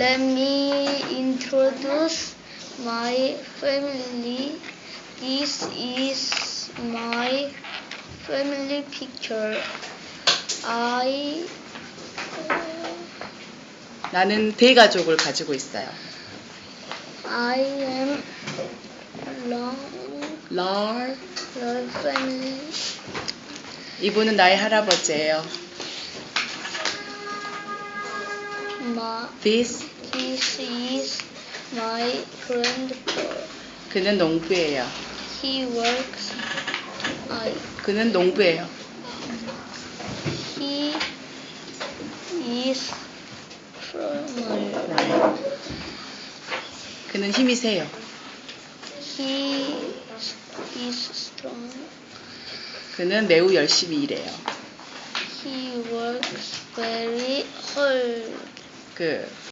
Let me introduce my family. This is my family picture. I 나는 대가족을 가지고 있어요. I am long 럴. your family. 이분은 나의 할아버지예요. My, This. this is my grandpa. 그는 농부예요. He works. I 그는 농부예요. he is farmer. 그는 힘이 세요. He is strong. 그는 매우 열심히 일해요. He works very hard. 그